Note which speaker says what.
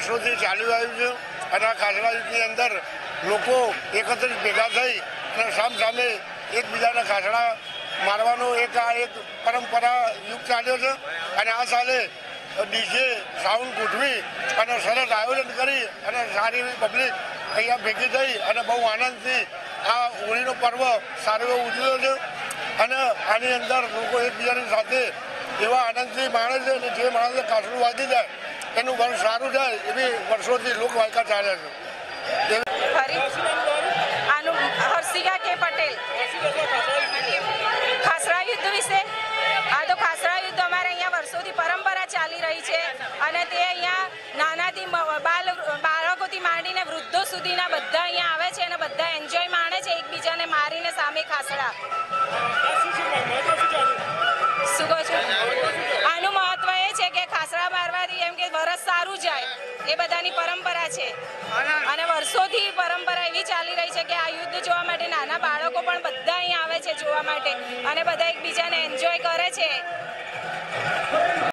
Speaker 1: વર્ષોથી ચાલી આવ્યું છે અને આ ખાસડા યુગની અંદર લોકો એકત્રિત ભેગા થઈ અને સામ સામે એકબીજાના ખાસડા મારવાનો એક આ એક પરંપરા યુગ ચાલ્યો છે. અને આ સાલે ડીજે સાઉન્ડ ગોઠવી અને સરસ આયોજન કરી અને સારી એવી પબ્લિક અહીંયા ભેગી થઈ અને બહુ આનંદથી આ હોળીનો પર્વ સારો એવો ઉજવ્યો છે. અને આની અંદર લોકો એકબીજાની સાથે એવા આનંદથી માણે છે અને જે માણસે કાસડું વાગી જાય એનું વર્ષ સારું જાય એવી વર્ષોથી લોકવાયકા ચાલે છે.
Speaker 2: હર્ષિકા કે પટેલ? ખાસરા યુદ્ધ વિશે? આ તો ખાસરા યુદ્ધ અમારે અહીંયા વર્ષોથી પરંપરા ચાલી રહી છે અને તે અહીંયા નાનાથી બાલ, બાળકોથી માંડીને વૃદ્ધો સુધીના બધા અહીંયા આવે છે અને બધા એન્જોય માણે છે એકબીજાને મારીને સામે ખાસડા. શું કહો છો? સરસ સારું જાય. એ બધાની પરંપરા છે. અને વર્ષોથી પરંપરા એવી ચાલી રહી છે કે આ યુદ્ધ જોવા માટે નાના બાળકો પણ બધા અહીં આવે છે જોવા માટે અને બધા એકબીજાને એન્જોય કરે છે.